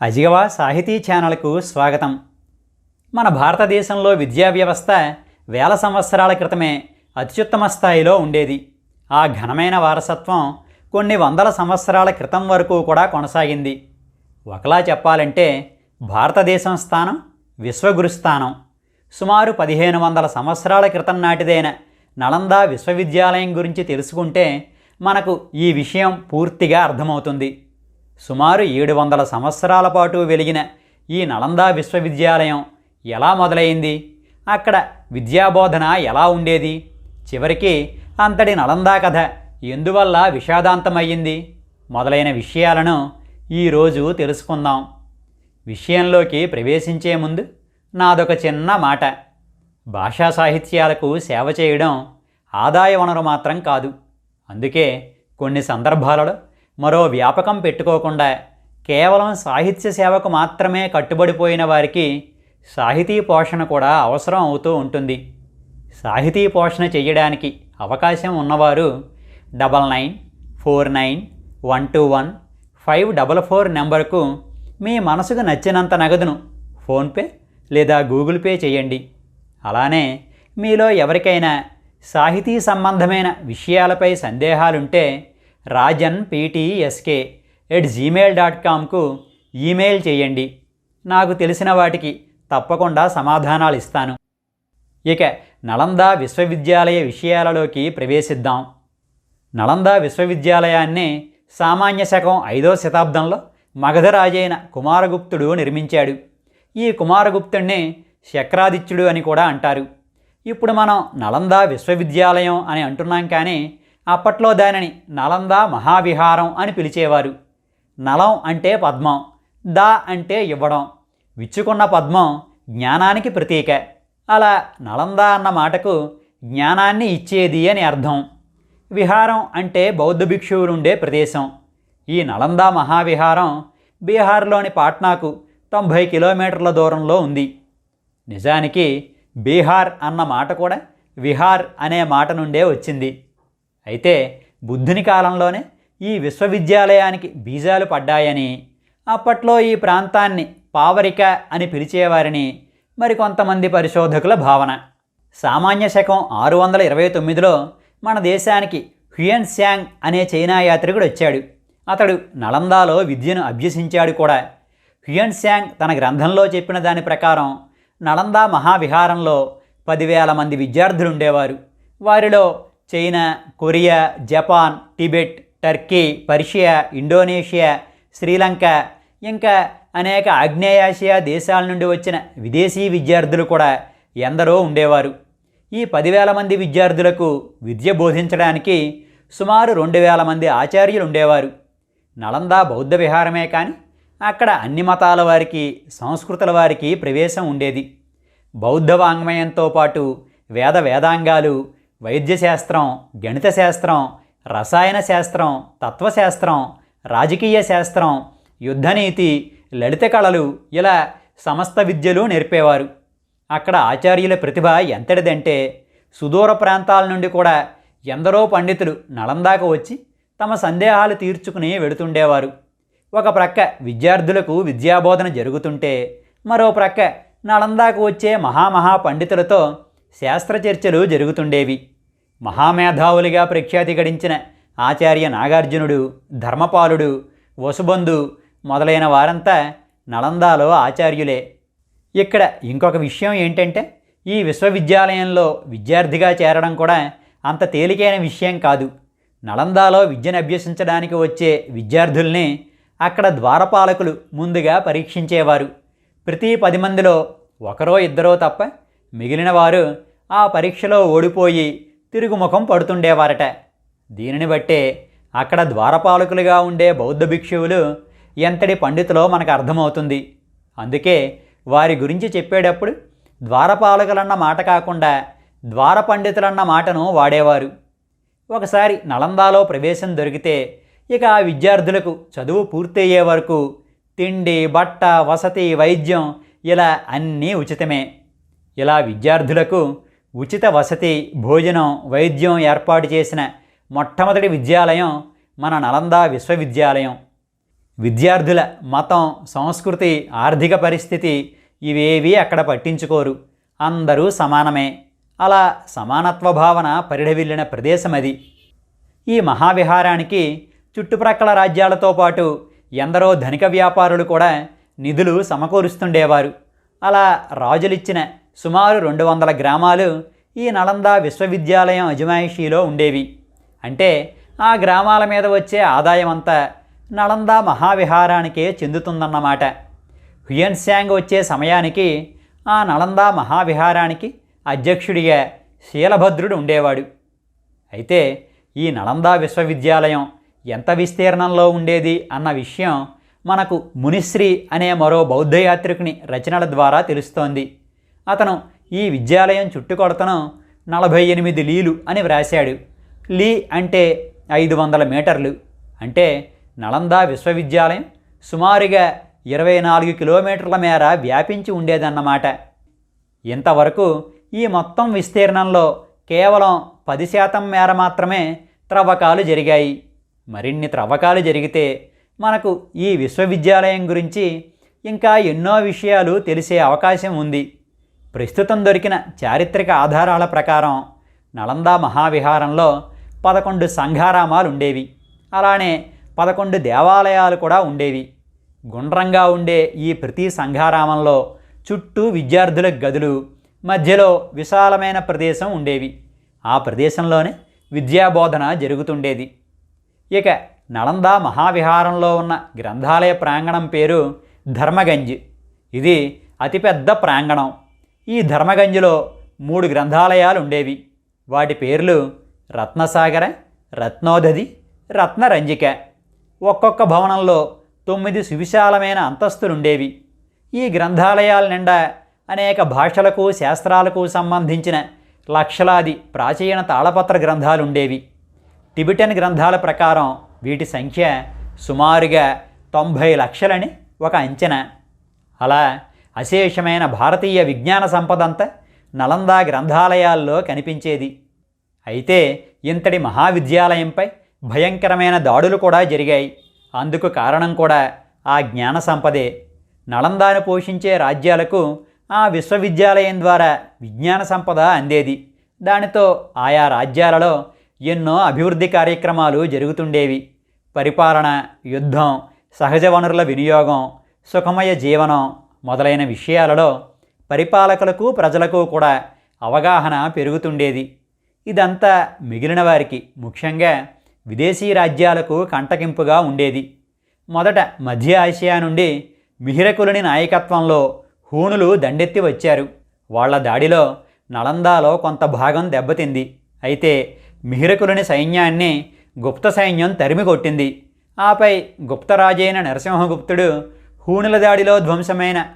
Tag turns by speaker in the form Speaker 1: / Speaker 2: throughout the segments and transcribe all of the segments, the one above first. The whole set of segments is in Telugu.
Speaker 1: అజిగవా సాహితీ ఛానల్కు స్వాగతం. మన భారతదేశంలో విద్యా వ్యవస్థ వేల సంవత్సరాల క్రితమే అత్యుత్తమ స్థాయిలో ఉండేది. ఆ ఘనమైన వారసత్వం కొన్ని వందల సంవత్సరాల క్రితం వరకు కూడా కొనసాగింది. ఒకలా చెప్పాలంటే భారతదేశం స్థానం విశ్వగురు స్థానం. సుమారు పదిహేను వందల సంవత్సరాల క్రితం నాటిదైన నలంద విశ్వవిద్యాలయం గురించి తెలుసుకుంటే మనకు ఈ విషయం పూర్తిగా అర్థమవుతుంది. సుమారు ఏడు వందల సంవత్సరాల పాటు వెలిగిన ఈ నలందా విశ్వవిద్యాలయం ఎలా మొదలైంది? అక్కడ విద్యాబోధన ఎలా ఉండేది? చివరికి అంతటి నలందా కథ ఎందువల్ల విషాదాంతమయ్యింది? మొదలైన విషయాలను ఈరోజు తెలుసుకుందాం. విషయంలోకి ప్రవేశించే ముందు నాదొక చిన్న మాట. భాషా సాహిత్యాలకు సేవ చేయడం ఆదాయ వనరు మాత్రం కాదు. అందుకే కొన్ని సందర్భాలలో మరో వ్యాపకం పెట్టుకోకుండా కేవలం సాహిత్య సేవకు మాత్రమే కట్టుబడిపోయిన వారికి సాహితీ పోషణ కూడా అవసరం అవుతూ ఉంటుంది. సాహితీ పోషణ చేయడానికి అవకాశం ఉన్నవారు double nine four nine one two one five double four నెంబర్కు మీ మనసుకు నచ్చినంత నగదును ఫోన్పే లేదా గూగుల్ పే చేయండి అలానే మీలో ఎవరికైనా సాహితీ సంబంధమైన విషయాలపై సందేహాలుంటే Rajan PTSK at gmail dot కామ్కు email చేయండి. నాకు తెలిసిన వాటికి తప్పకుండా సమాధానాలు ఇస్తాను. ఇక నలంద విశ్వవిద్యాలయ విషయాలలోకి ప్రవేశిద్దాం. నలంద విశ్వవిద్యాలయాన్ని సామాన్య శకం ఐదో శతాబ్దంలో మగధరాజైన కుమారగుప్తుడు నిర్మించాడు. ఈ కుమారగుప్తుడిని శక్రాదిత్యుడు అని కూడా అంటారు. ఇప్పుడు మనం నలంద విశ్వవిద్యాలయం అని అంటున్నాం కానీ అప్పట్లో దానిని నలంద మహావిహారం అని పిలిచేవారు. నలం అంటే పద్మం దా అంటే ఇవ్వడం విచ్చుకున్న పద్మం జ్ఞానానికి ప్రతీక. అలా నలంద అన్న మాటకు జ్ఞానాన్ని ఇచ్చేది అని అర్థం. విహారం అంటే బౌద్ధ భిక్షువులుండే ప్రదేశం. ఈ నలంద మహావిహారం బీహార్లోని పాట్నాకు తొంభై కిలోమీటర్ల దూరంలో ఉంది. నిజానికి బీహార్ అన్న మాట కూడా విహార్ అనే మాట నుండే వచ్చింది. అయితే బుద్ధుని కాలంలోనే ఈ విశ్వవిద్యాలయానికి బీజాలు పడ్డాయని అప్పట్లో ఈ ప్రాంతాన్ని పావరిక అని పిలిచేవారని మరికొంతమంది పరిశోధకుల భావన. సామాన్య శకం ఆరు వందల ఇరవై తొమ్మిదిలో మన దేశానికి హ్యుయన్ శాంగ్ అనే చైనా యాత్రికుడు వచ్చాడు. అతడు నలందాలో విద్యను అభ్యసించాడు కూడా. హ్యుయన్ శాంగ్ తన గ్రంథంలో చెప్పిన దాని ప్రకారం నలందా మహావిహారంలో పదివేల మంది విద్యార్థులు ఉండేవారు వారిలో China Korea Japan Tibet Turkey Persia Indonesia Sri Lanka ఇంకా అనేక ఆగ్నేయాసియా దేశాల నుండి వచ్చిన విదేశీ విద్యార్థులు కూడా ఎందరో ఉండేవారు. ఈ పదివేల మంది విద్యార్థులకు విద్య బోధించడానికి సుమారు రెండు వేల మంది ఆచార్యులు ఉండేవారు. నలంద బౌద్ధ విహారమే కానీ అక్కడ అన్ని మతాల వారికి సంస్కృతుల వారికి ప్రవేశం ఉండేది. బౌద్ధ వాంగ్మయంతో పాటు వేద వేదాంగాలు వైద్యశాస్త్రం గణిత శాస్త్రం రసాయన శాస్త్రం తత్వశాస్త్రం రాజకీయ శాస్త్రం యుద్ధనీతి లలిత కళలు ఇలా సమస్త విద్యలు నేర్పేవారు. అక్కడ ఆచార్యుల ప్రతిభ ఎంతటిదంటే సుదూర ప్రాంతాల నుండి కూడా ఎందరో పండితులు నలందాక వచ్చి తమ సందేహాలు తీర్చుకుని వెడుతుండేవారు. ఒక ప్రక్క విద్యార్థులకు విద్యాబోధన జరుగుతుంటే మరో ప్రక్క నలందాకు వచ్చే మహామహా పండితులతో శాస్త్ర చర్చలు జరుగుతుండేవి. మహామేధావులుగా ప్రఖ్యాతి గడించిన ఆచార్య నాగార్జునుడు ధర్మపాలుడు వసుబంధు మొదలైన వారంతా నలందాలో ఆచార్యులే. ఇక్కడ ఇంకొక విషయం ఏంటంటే ఈ విశ్వవిద్యాలయంలో విద్యార్థిగా చేరడం కూడా అంత తేలికైన విషయం కాదు. నలందాలో విద్యను అభ్యసించడానికి వచ్చే విద్యార్థుల్ని అక్కడ ద్వారపాలకులు ముందుగా పరీక్షించేవారు. ప్రతి పది మందిలో ఒకరో ఇద్దరో తప్ప మిగిలిన వారు ఆ పరీక్షలో ఓడిపోయి తిరుగుముఖం పడుతుండేవారట. దీనిని బట్టే అక్కడ ద్వారపాలకులుగా ఉండే బౌద్ధ భిక్షువులు ఎంతటి పండితులో మనకు అర్థమవుతుంది. అందుకే వారి గురించి చెప్పేటప్పుడు ద్వారపాలకులన్న మాట కాకుండా ద్వార పండితులన్న మాటను వాడేవారు. ఒకసారి నలందాలో ప్రవేశం దొరికితే ఇక ఆ విద్యార్థులకు చదువు పూర్తయ్యే వరకు తిండి బట్ట వసతి వైద్యం ఇలా అన్నీ ఉచితమే. ఇలా విద్యార్థులకు ఉచిత వసతి భోజనం వైద్యం ఏర్పాటు చేసిన మొట్టమొదటి విద్యాలయం మన నలంద విశ్వవిద్యాలయం. విద్యార్థుల మతం సంస్కృతి ఆర్థిక పరిస్థితి ఇవేవీ అక్కడ పట్టించుకోరు. అందరూ సమానమే. అలా సమానత్వ భావన పరిఢవిల్లిన ప్రదేశం అది. ఈ మహావిహారానికి చుట్టుప్రక్కల రాజ్యాలతో పాటు ఎందరో ధనిక వ్యాపారులు కూడా నిధులు సమకూరుస్తుండేవారు. అలా రాజులిచ్చిన సుమారు రెండు వందల గ్రామాలు ఈ నలంద విశ్వవిద్యాలయం అజమాయిషీలో ఉండేవి. అంటే ఆ గ్రామాల మీద వచ్చే ఆదాయం అంతా నలంద మహావిహారానికే చెందుతుందన్నమాట. హుయన్శాంగ్ వచ్చే సమయానికి ఆ నలంద మహావిహారానికి అధ్యక్షుడిగా శీలభద్రుడు ఉండేవాడు. అయితే ఈ నలంద విశ్వవిద్యాలయం ఎంత విస్తీర్ణంలో ఉండేది అన్న విషయం మనకు మునిశ్రీ అనే మరో బౌద్ధ యాత్రికుని రచనల ద్వారా తెలుస్తోంది. అతను ఈ విద్యాలయం చుట్టుకొడతను నలభై ఎనిమిది లీలు అని వ్రాశాడు. లీ అంటే ఐదు వందల మీటర్లు. అంటే నలంద విశ్వవిద్యాలయం సుమారుగా ఇరవై నాలుగు కిలోమీటర్ల మేర వ్యాపించి ఉండేదన్నమాట. ఇంతవరకు ఈ మొత్తం విస్తీర్ణంలో కేవలం పది శాతం మేర మాత్రమే త్రవ్వకాలు జరిగాయి. మరిన్ని త్రవ్వకాలు జరిగితే మనకు ఈ విశ్వవిద్యాలయం గురించి ఇంకా ఎన్నో విషయాలు తెలిసే అవకాశం ఉంది. ప్రస్తుతం దొరికిన చారిత్రక ఆధారాల ప్రకారం నలంద మహావిహారంలో పదకొండు సంఘారామాలు ఉండేవి అలానే పదకొండు దేవాలయాలు కూడా ఉండేవి. గుండ్రంగా ఉండే ఈ ప్రతి సంఘారామంలో చుట్టూ విద్యార్థుల గదులు మధ్యలో విశాలమైన ప్రదేశం ఉండేవి. ఆ ప్రదేశంలోనే విద్యాబోధన జరుగుతుండేది. ఇక నలంద మహావిహారంలో ఉన్న గ్రంథాలయ ప్రాంగణం పేరు ధర్మగంజ్. ఇది అతిపెద్ద ప్రాంగణం. ఈ ధర్మగంజ్లో మూడు గ్రంథాలయాలు ఉండేవి వాటి పేర్లు రత్నసాగర రత్నోదది రత్నరంజిక. ఒక్కొక్క భవనంలో తొమ్మిది సువిశాలమైన అంతస్తులుండేవి. ఈ గ్రంథాలయాల నిండా అనేక భాషలకు శాస్త్రాలకు సంబంధించిన లక్షలాది ప్రాచీన తాళపత్ర గ్రంథాలుండేవి. టిబిటన్ గ్రంథాల ప్రకారం వీటి సంఖ్య సుమారుగా తొంభై లక్షలని ఒక అంచనా. అలా అశేషమైన భారతీయ విజ్ఞాన సంపదంతా నలందా గ్రంథాలయాల్లో కనిపించేది. అయితే ఇంతటి మహావిద్యాలయంపై భయంకరమైన దాడులు కూడా జరిగాయి. అందుకు కారణం కూడా ఆ జ్ఞాన సంపదే. నలందాను పోషించే రాజ్యాలకు ఆ విశ్వవిద్యాలయం ద్వారా విజ్ఞాన సంపద అందేది. దానితో ఆయా రాజ్యాలలో ఎన్నో అభివృద్ధి కార్యక్రమాలు జరుగుతుండేవి. పరిపాలన యుద్ధం సహజ వనరుల వినియోగం సుఖమయ జీవనం మొదలైన విషయాలలో పరిపాలకులకు ప్రజలకు కూడా అవగాహన పెరుగుతుండేది. ఇదంతా మిగిలిన వారికి ముఖ్యంగా విదేశీ రాజ్యాలకు కంటకింపుగా ఉండేది. మొదట మధ్య ఆసియా నుండి మిహిరకులుని నాయకత్వంలో హూణులు దండెత్తి వచ్చారు. వాళ్ళ దాడిలో నలందాలో కొంత భాగం దెబ్బతింది. అయితే మిహిరకులుని సైన్యాన్ని గుప్త సైన్యం తరిమి కొట్టింది ఆపై గుప్తరాజైన నరసింహగుప్తుడు హూణుల దాడిలో ధ్వంసమైన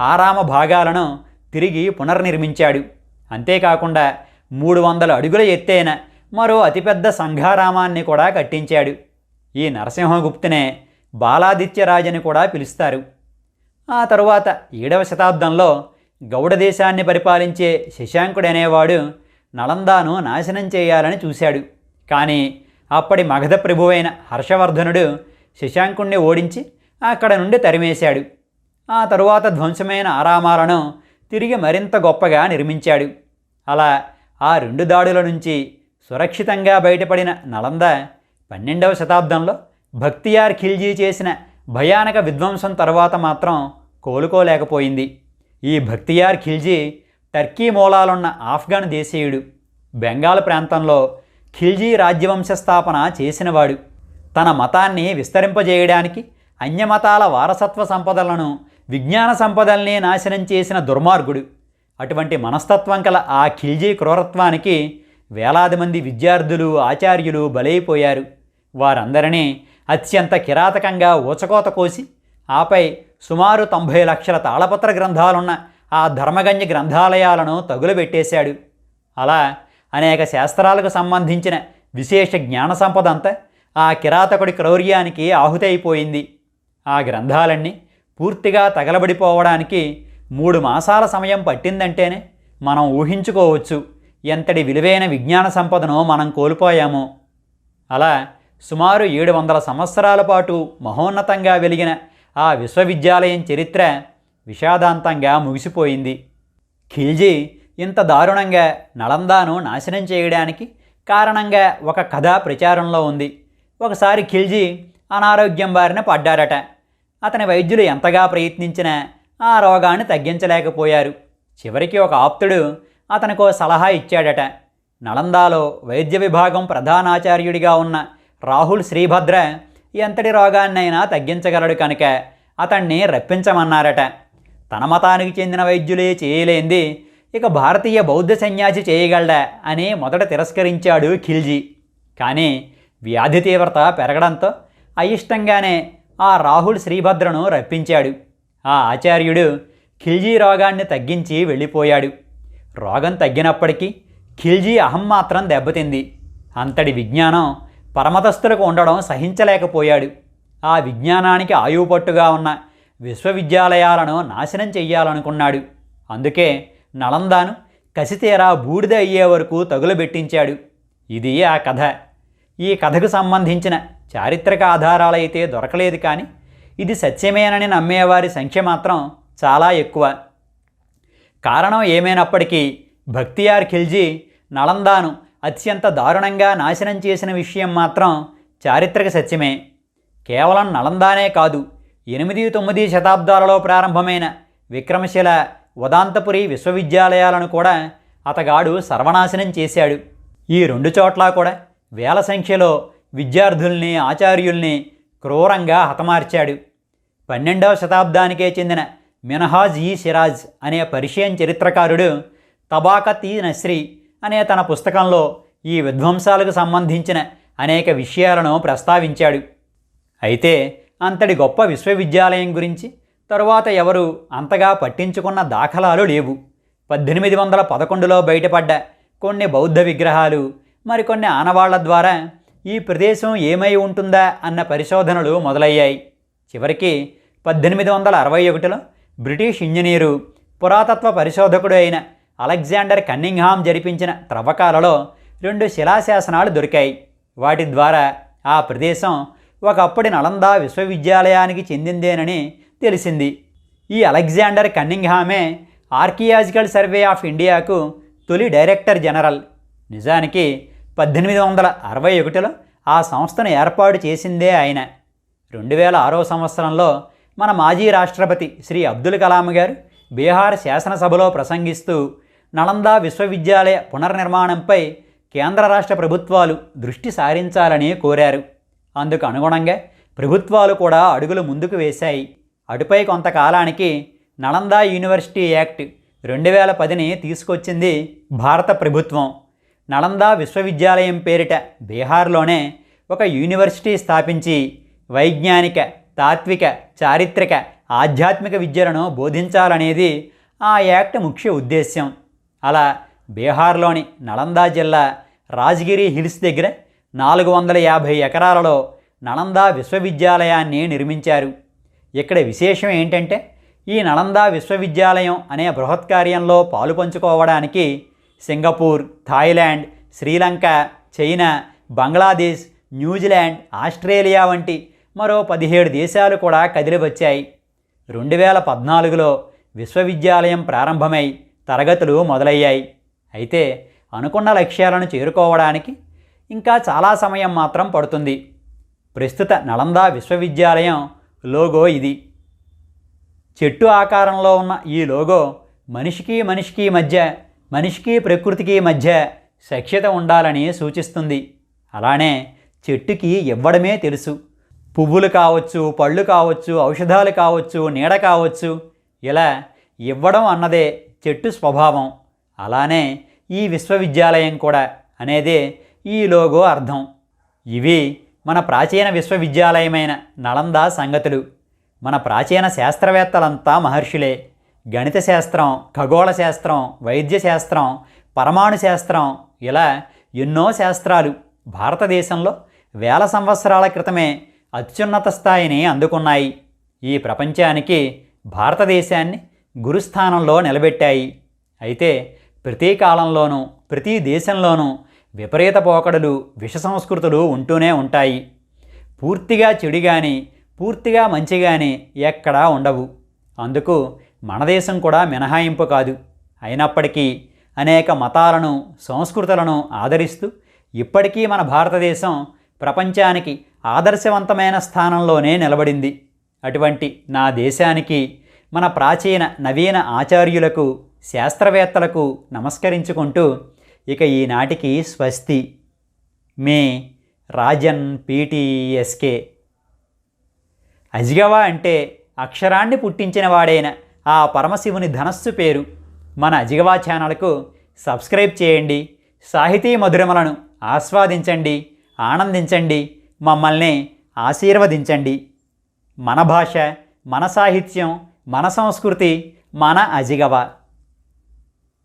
Speaker 1: ఆరామ భాగాలను తిరిగి పునర్నిర్మించాడు. అంతేకాకుండా మూడు వందల అడుగుల ఎత్తైన మరో అతిపెద్ద సంఘారామాన్ని కూడా కట్టించాడు. ఈ నరసింహగుప్తునే బాలాదిత్యరాజని కూడా పిలుస్తారు. ఆ తరువాత ఏడవ శతాబ్దంలో గౌడ దేశాన్ని పరిపాలించే శశాంకుడనేవాడు నలందాను నాశనం చేయాలని చూశాడు. కానీ అప్పటి మగధ ప్రభువైన హర్షవర్ధనుడు శశాంకుణ్ణి ఓడించి అక్కడ నుండి తరిమేశాడు. ఆ తరువాత ధ్వంసమైన ఆరామాలను తిరిగి మరింత గొప్పగా నిర్మించాడు. అలా ఆ రెండు దాడుల నుంచి సురక్షితంగా బయటపడిన నలంద పన్నెండవ శతాబ్దంలో భక్తియార్ ఖిల్జీ చేసిన భయానక విధ్వంసం తర్వాత మాత్రం కోలుకోలేకపోయింది. ఈ భక్తియార్ ఖిల్జీ టర్కీ మూలాలున్న ఆఫ్ఘన్ దేశీయుడు. బెంగాల్ ప్రాంతంలో ఖిల్జీ రాజ్యవంశ స్థాపన చేసినవాడు. తన మతాన్ని విస్తరింపజేయడానికి అన్యమతాల వారసత్వ సంపదలను విజ్ఞాన సంపదల్ని నాశనం చేసిన దుర్మార్గుడు. అటువంటి మనస్తత్వం కల ఆ ఖిల్జీ క్రూరత్వానికి వేలాది మంది విద్యార్థులు ఆచార్యులు బలైపోయారు. వారందరినీ అత్యంత కిరాతకంగా ఊచకోత కోసి ఆపై సుమారు తొంభై లక్షల తాళపత్ర గ్రంథాలున్న ఆ ధర్మగంజ గ్రంథాలయాలను తగులబెట్టేశాడు. అలా అనేక శాస్త్రాలకు సంబంధించిన విశేష జ్ఞాన సంపద అంతా ఆ కిరాతకుడి క్రౌర్యానికి ఆహుతైపోయింది. ఆ గ్రంథాలన్నీ పూర్తిగా తగలబడిపోవడానికి మూడు మాసాల సమయం పట్టిందంటేనే మనం ఊహించుకోవచ్చు ఎంతటి విలువైన విజ్ఞాన సంపదను మనం కోల్పోయామో. అలా సుమారు ఏడు వందల సంవత్సరాల పాటు మహోన్నతంగా వెలిగిన ఆ విశ్వవిద్యాలయం చరిత్ర విషాదాంతంగా ముగిసిపోయింది. ఖిల్జీ ఇంత దారుణంగా నలందాను నాశనం చేయడానికి కారణంగా ఒక కథ ప్రచారంలో ఉంది. ఒకసారి ఖిల్జీ అనారోగ్యం బారిన పడ్డారట. అతని వైద్యులు ఎంతగా ప్రయత్నించినా ఆ రోగాన్ని తగ్గించలేకపోయారు. చివరికి ఒక ఆప్తుడు అతనికో సలహా ఇచ్చాడట. నలందాలో వైద్య విభాగం ప్రధానాచార్యుడిగా ఉన్న రాహుల్ శ్రీభద్ర ఎంతటి రోగాన్నైనా తగ్గించగలడు కనుక అతన్ని రప్పించమన్నారట. తన మతానికి చెందిన వైద్యులే చేయలేంది ఇక భారతీయ బౌద్ధ సన్యాసి చేయగలడా అని మొదట తిరస్కరించాడు ఖిల్జీ. కానీ వ్యాధి తీవ్రత పెరగడంతో అయిష్టంగానే ఆ రాహుల్ శ్రీభద్రను రప్పించాడు. ఆ ఆచార్యుడు ఖిల్జీ రోగాన్ని తగ్గించి వెళ్ళిపోయాడు. రోగం తగ్గినప్పటికీ ఖిల్జీ అహం మాత్రం దెబ్బతింది. అంతటి విజ్ఞానం పరమతస్థులకు ఉండడం సహించలేకపోయాడు. ఆ విజ్ఞానానికి ఆయువుపట్టుగా ఉన్న విశ్వవిద్యాలయాలను నాశనం చెయ్యాలనుకున్నాడు. అందుకే నలందాను కసితేరా బూడిద అయ్యే వరకు తగులబెట్టించాడు. ఇది ఆ కథ. ఈ కథకు సంబంధించిన చారిత్రక ఆధారాలైతే దొరకలేదు కానీ ఇది సత్యమేనని నమ్మేవారి సంఖ్య మాత్రం చాలా ఎక్కువ. కారణం ఏమైనప్పటికీ భక్తియార్ ఖిల్జీ నలందాను అత్యంత దారుణంగా నాశనం చేసిన విషయం మాత్రం చారిత్రక సత్యమే. కేవలం నలందానే కాదు ఎనిమిది తొమ్మిది శతాబ్దాలలో ప్రారంభమైన విక్రమశిల ఉదాంతపురి విశ్వవిద్యాలయాలను కూడా అతగాడు సర్వనాశనం చేశాడు. ఈ రెండు చోట్ల కూడా వేల సంఖ్యలో విద్యార్థుల్ని ఆచార్యుల్ని క్రూరంగా హతమార్చాడు. పన్నెండవ శతాబ్దానికే చెందిన మినహాజ్ ఈ సిరాజ్ అనే పరిషయం చరిత్రకారుడు తబాకత్ ఈ నస్రీ అనే తన పుస్తకంలో ఈ విధ్వంసాలకు సంబంధించిన అనేక విషయాలను ప్రస్తావించాడు. అయితే అంతటి గొప్ప విశ్వవిద్యాలయం గురించి తరువాత ఎవరు అంతగా పట్టించుకున్న దాఖలాలు లేవు. పద్దెనిమిది వందల పదకొండులో బయటపడ్డ కొన్ని బౌద్ధ విగ్రహాలు మరికొన్ని ఆనవాళ్ళ ద్వారా ఈ ప్రదేశం ఏమై ఉంటుందా అన్న పరిశోధనలు మొదలయ్యాయి. చివరికి పద్దెనిమిది వందల అరవై ఒకటిలో బ్రిటిష్ ఇంజనీరు పురాతత్వ పరిశోధకుడు అయిన అలెగ్జాండర్ కన్నింగ్హామ్ జరిపించిన త్రవ్వకాలలో రెండు శిలాశాసనాలు దొరికాయి. వాటి ద్వారా ఆ ప్రదేశం ఒకప్పటి నలంద విశ్వవిద్యాలయానికి చెందిందేనని తెలిసింది. ఈ అలెగ్జాండర్ కన్నింగ్హామే ఆర్కియాజికల్ సర్వే ఆఫ్ ఇండియాకు తొలి డైరెక్టర్ జనరల్. నిజానికి పద్దెనిమిది వందల అరవై ఒకటిలో ఆ సంస్థను ఏర్పాటు చేసిందే ఆయన. రెండు వేల ఆరో సంవత్సరంలో మన మాజీ రాష్ట్రపతి శ్రీ అబ్దుల్ కలాం గారు బీహార్ శాసనసభలో ప్రసంగిస్తూ నళంద విశ్వవిద్యాలయ పునర్నిర్మాణంపై కేంద్ర రాష్ట్ర ప్రభుత్వాలు దృష్టి సారించాలని కోరారు. అందుకు అనుగుణంగా ప్రభుత్వాలు కూడా అడుగులు ముందుకు వేశాయి. అటుపై కొంతకాలానికి నళందా యూనివర్సిటీ యాక్ట్ రెండు వేల పదిని తీసుకొచ్చింది భారత ప్రభుత్వం. నలందా విశ్వవిద్యాలయం పేరిట బీహార్లోనే ఒక యూనివర్సిటీ స్థాపించి వైజ్ఞానిక తాత్విక చారిత్రక ఆధ్యాత్మిక విద్యలను బోధించాలనేది ఆ యాక్ట్ ముఖ్య ఉద్దేశ్యం. అలా బీహార్లోని నలందా జిల్లా రాజగిరి హిల్స్ దగ్గర నాలుగు వందల యాభై ఎకరాలలో నలందా విశ్వవిద్యాలయాన్ని నిర్మించారు. ఇక్కడ విశేషం ఏంటంటే ఈ నలందా విశ్వవిద్యాలయం అనే బృహత్కార్యంలో పాలు పంచుకోవడానికి Singapore Thailand Sri Lanka China Bangladesh New Zealand Australia వంటి మరో పదిహేడు దేశాలు కూడా కదిలి వచ్చాయి. రెండు వేల పద్నాలుగులో విశ్వవిద్యాలయం ప్రారంభమై తరగతులు మొదలయ్యాయి. అయితే అనుకున్న లక్ష్యాలను చేరుకోవడానికి ఇంకా చాలా సమయం మాత్రం పడుతుంది. ప్రస్తుత నలంద విశ్వవిద్యాలయం లోగో ఇది. చెట్టు ఆకారంలో ఉన్న ఈ లోగో మనిషికి మనిషికి మధ్య మనిషికి ప్రకృతికి మధ్య సఖ్యత ఉండాలని సూచిస్తుంది. అలానే చెట్టుకి ఇవ్వడమే తెలుసు. పువ్వులు కావచ్చు పళ్ళు కావచ్చు ఔషధాలు కావచ్చు నీడ కావచ్చు. ఇలా ఇవ్వడం అన్నదే చెట్టు స్వభావం. అలానే ఈ విశ్వవిద్యాలయం కూడా అనేదే ఈ లోగో అర్థం. ఇవి మన ప్రాచీన విశ్వవిద్యాలయమైన నలంద సంగతులు. మన ప్రాచీన శాస్త్రవేత్తలంతా మహర్షులే. గణిత శాస్త్రం ఖగోళ శాస్త్రం వైద్య శాస్త్రం పరమాణు శాస్త్రం ఇలా ఎన్నో శాస్త్రాలు భారతదేశంలో వేల సంవత్సరాల క్రితమే అత్యున్నత స్థాయిని అందుకున్నాయి. ఈ ప్రపంచానికి భారతదేశాన్ని గురుస్థానంలో నిలబెట్టాయి. అయితే ప్రతి కాలంలోనూ ప్రతి దేశంలోనూ విపరీత పోకడలు విష సంస్కృతులు ఉంటూనే ఉంటాయి. పూర్తిగా చెడు కానీ పూర్తిగా మంచి కానీ ఎక్కడా ఉండవు. అందుకు మన దేశం కూడా మినహాయింపు కాదు. అయినప్పటికీ అనేక మతాలను సంస్కృతులను ఆదరిస్తూ ఇప్పటికీ మన భారతదేశం ప్రపంచానికి ఆదర్శవంతమైన స్థానంలోనే నిలబడింది. అటువంటి నా దేశానికి మన ప్రాచీన నవీన ఆచార్యులకు శాస్త్రవేత్తలకు నమస్కరించుకుంటూ ఇక ఈనాటికి స్వస్తి. మే రాజన్ పీటీఎస్కే అజిగవా అంటే అక్షరాన్ని పుట్టించిన వాడైన ఆ పరమశివుని ధనస్సు పేరు మన అజిగవా ఛానల్కు సబ్స్క్రైబ్ చేయండి. సాహితీ మధురమలను ఆస్వాదించండి ఆనందించండి మమ్మల్ని ఆశీర్వదించండి. మన భాష మన సాహిత్యం మన సంస్కృతి మన అజిగవ.